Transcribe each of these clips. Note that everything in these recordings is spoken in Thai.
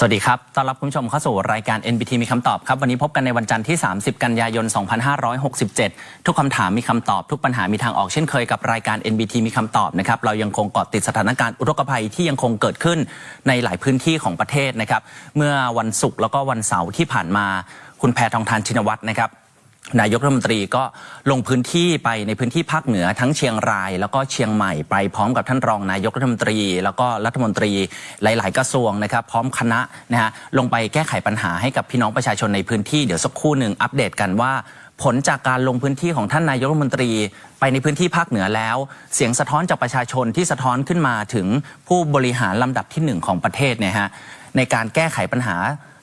สวัสดีครับ ต้อนรับคุณผู้ชมเข้าสู่รายการ NBT มีคำตอบครับ วันนี้พบกันในวันจันทร์ที่ 30 กันยายน 2567 ทุกคำถามมีคำตอบ ทุกปัญหามีทางออกเช่นเคยกับรายการ NBT มีคำตอบนะครับ เรายังคงเกาะติดสถานการณ์อุทกภัยที่ยังคงเกิดขึ้นในหลายพื้นที่ของประเทศนะครับ เมื่อวันศุกร์แล้วก็วันเสาร์ที่ผ่านมา คุณแพทองทานชินวัตรนะครับ นายกรัฐมนตรีก็ลงพื้นที่ไปในพื้นที่ภาคเหนือทั้งเชียงราย แล้วก็เชียงใหม่ไปพร้อมกับท่านรองนายกรัฐมนตรี แล้วก็รัฐมนตรีหลาย ๆ กระทรวงนะครับ พร้อมคณะนะฮะลงไปแก้ไขปัญหาให้กับพี่น้องประชาชนในพื้นที่เดี๋ยวสักครู่หนึ่งอัปเดตกันว่า ผลจากการลงพื้นที่ของท่านนายกรัฐมนตรี ไปในพื้นที่ภาคเหนือแล้ว เสียงสะท้อนจากประชาชนที่สะท้อนขึ้นมาถึงผู้บริหารลำดับที่หนึ่งของประเทศเนี่ยฮะในการแก้ไขปัญหา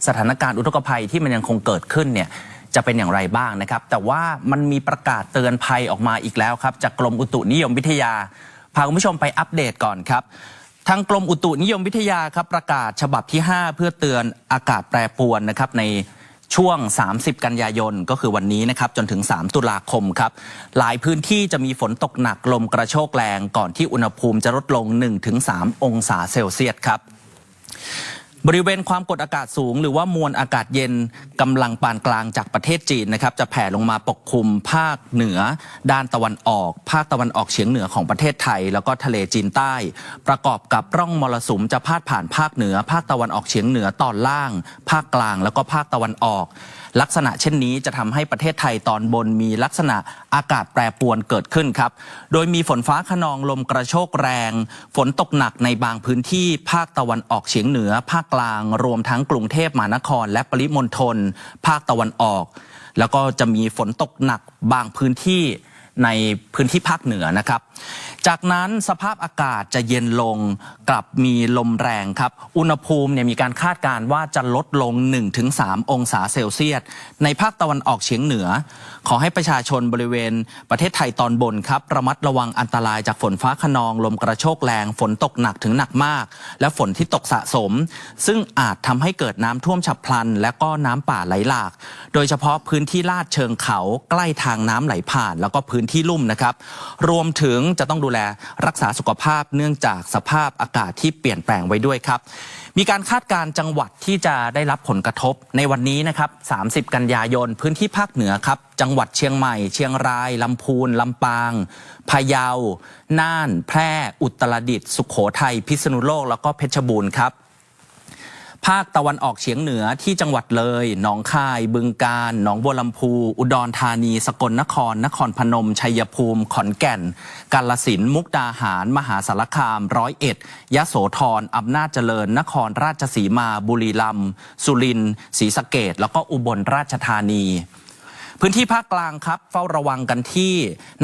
สถานการณ์อุทกภัยที่มันยังคงเกิดขึ้นเนี่ย จะเป็นอย่างไรบ้างนะครับ แต่ว่ามันมีประกาศเตือนภัยออกมาอีกแล้วครับ จากกรมอุตุนิยมวิทยา พาคุณผู้ชมไปอัปเดตก่อนครับ ทางกรมอุตุนิยมวิทยาครับประกาศฉบับที่ 5 เพื่อเตือนอากาศแปรปรวนนะครับในช่วง 30 กันยายน ก็คือวันนี้นะครับ จนถึง 3 ตุลาคมครับ หลายพื้นที่จะมีฝนตกหนักลมกระโชกแรง ก่อนที่อุณหภูมิจะลดลง 1-3 องศาเซลเซียสครับ บริเวณความกดอากาศสูง หรือว่ามวลอากาศเย็นกำลังปานกลางจากประเทศจีนนะครับจะแผ่ลงมาปกคลุมภาคเหนือ ด้านตะวันออก ภาคตะวันออกเฉียงเหนือของประเทศไทย แล้วก็ทะเลจีนใต้ ประกอบกับร่องมรสุมจะพาดผ่านภาคเหนือ ภาคตะวันออกเฉียงเหนือตอนล่าง ภาคกลางแล้วก็ภาคตะวันออก ลักษณะเช่นนี้จะทำให้ประเทศไทยตอนบนมีลักษณะ อากาศแปรปรวนเกิดขึ้นครับ โดยมีฝนฟ้าขนองลมกระโชกแรง ฝนตกหนักในบางพื้นที่ภาคตะวันออกเฉียงเหนือ ภาคกลาง รวมทั้งกรุงเทพมหานคร และปริมณฑลภาคตะวันออก แล้วก็จะมีฝนตกหนักบางพื้นที่ในพื้นที่ภาคเหนือนะครับ จากนั้นสภาพอากาศจะเย็นลงกลับมีลมแรงครับ อุณหภูมิเนี่ยมีการคาดการณ์ว่าจะลดลง 1-3 องศาเซลเซียส ในภาคตะวันออกเฉียงเหนือ ขอให้ประชาชนบริเวณประเทศไทยตอนบนครับ ระมัดระวังอันตรายจากฝนฟ้าขนอง ลมกระโชกแรง ฝนตกหนักถึงหนักมาก และฝนที่ตกสะสม ซึ่งอาจทำให้เกิดน้ำท่วมฉับพลัน และก็น้ำป่าไหลหลาก โดยเฉพาะพื้นที่ลาดเชิงเขาใกล้ทางน้ำไหลผ่าน แล้วก็พื้นที่ลุ่มนะครับ รวมถึงจะต้องดูแลรักษาสุขภาพเนื่องจากสภาพอากาศที่เปลี่ยนแปลงไว้ด้วยครับ มีการคาดการจังหวัดที่จะได้รับผลกระทบในวันนี้นะครับ 30 กันยายนพื้นที่ภาคเหนือครับ จังหวัดเชียงใหม่ เชียงราย ลำพูน ลำปาง พะเยา น่าน แพร่ อุตรดิตถ์ สุขโขทัย พิษณุโลก แล้วก็เพชรบูรณ์ครับ ภาคตะวันออกเฉียงเหนือที่จังหวัดเลย หนองคาย บึงกาฬ หนองบัวลำพู อุดรธานี สกลนคร นครพนม ชัยภูมิ ขอนแก่น กาลสิน มุกดาหาร มหาสารคาม ร้อยเอ็ด ยะโสธร อำนาจเจริญ นครราชสีมา บุรีรัมย์ สุรินทร์ ศรีสะเกดแล้วก็อุบลราชธานีพื้นที่ภาคกลางครับ เฝ้าระวังกันที่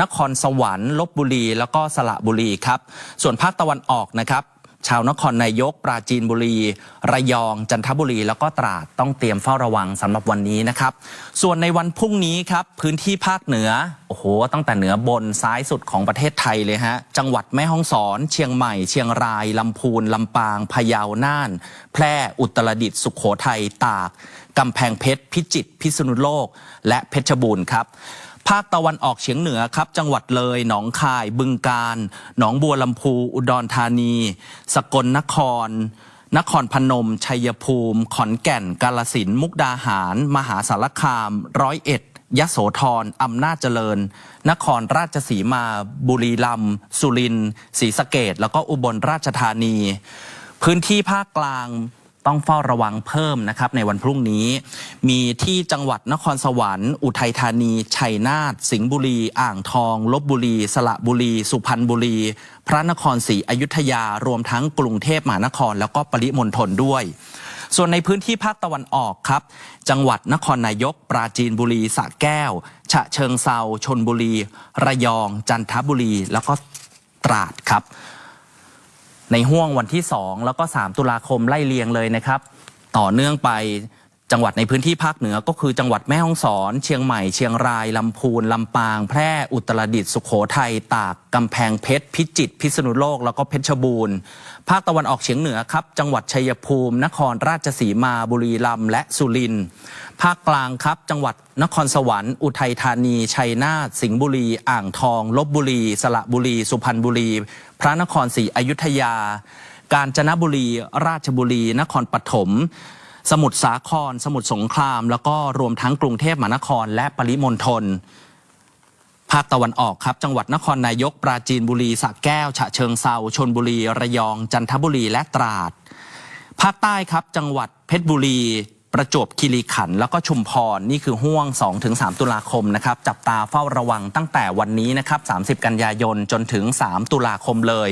นครสวรรค์ลบบุรี แล้วก็สระบุรีครับ ส่วนภาคตะวันออกนะครับ ชาวนครนายก ปราจีนบุรี ระยอง จันทบุรี แล้วก็ตราดต้องเตรียมเฝ้าระวังสำหรับวันนี้นะครับ ส่วนในวันพรุ่งนี้ครับพื้นที่ภาคเหนือโอ้โหตั้งแต่เหนือบนซ้ายสุดของประเทศไทยเลยฮะจังหวัดแม่ฮ่องสอน เชียงใหม่ เชียงรายลำพูนลำปางพะเยาน่าน แพร่อุตรดิตถ์สุขโขทัยตากกำแพงเพชรพิจิตรพิษณุโลก และเพชรบูรณ์ครับ ภาคตะวันออกเฉียงเหนือครับ จังหวัดเลย หนองคาย บึงกาฬหนองบัวลำพู อุดรธานี สกลนคร นครพนม ชัยภูมิ ขอนแก่น กาลสิน มุกดาหาร มหาสารคาม ร้อยเอ็ดยโสธรอำนาจเจริญ นครราชสีมา บุรีรัมย์สุรินทร์ศรีสะเกดแล้วก็อุบลราชธานี พื้นที่ภาคกลาง ต้องเฝ้าระวังเพิ่มนะครับในวันพรุ่งนี้ มีที่จังหวัดนครสวรรค์ อุทัยธานี ชัยนาทสิงห์บุรี อ่างทองลบบุรี สระบุรี สุพรรณบุรี พระนครศรีอยุธยารวมทั้งกรุงเทพมหานคร แล้วก็ปริมณฑลด้วย ส่วนในพื้นที่ภาคตะวันออกครับ จังหวัดนครนายก ปราจีนบุรีสระแก้ว ฉะเชิงเซาชนบุรี ระยอง จันทบุรี แล้วก็ตราดครับ ในห่วงวันที่ 2 แล้วก็ 3 ตุลาคมไล่เลียงเลยนะครับ ต่อเนื่องไป จังหวัดในพื้นที่ภาคเหนือก็คือจังหวัดแม่ฮ่องสอน เชียงใหม่ เชียงราย ลำพูน ลำปาง แพร่ อุตรดิตถ์ สุขโขทัย ตาก กำแพงเพชร พิจิตร พิษณุโลก แล้วก็เพชรบูรณ์ ภาคตะวันออกเฉียงเหนือครับ จังหวัดชัยภูมิ นครราชสีมา บุรีรัมย์ และสุรินทร์ ภาคกลางครับ จังหวัดนครสวรรค์ อุทัยธานี ชัยนาท สิงห์บุรี อ่างทอง ลบบุรี สระบุรี สุพรรณบุรี พระนครศรีอยุธยา กาญจนบุรี ราชบุรี นครปฐม สมุทรสาคร สมุทรสงคราม แล้วก็รวมทั้งกรุงเทพมหานคร และปริมณฑลภาคตะวันออกครับ จังหวัดนครนายก ปราจีนบุรีสระแก้ว ฉะเชิงเซาชนบุรี ระยอง จันทบุรี และตราด ภาคใต้ครับ จังหวัดเพชรบุรี ประจวบคีรีขันธ์แล้วก็ชุมพร นี่คือห่วง 2-3 ตุลาคมนะครับ จับตาเฝ้าระวังตั้งแต่วันนี้นะครับ 30 กันยายน จนถึง 3 ตุลาคมเลย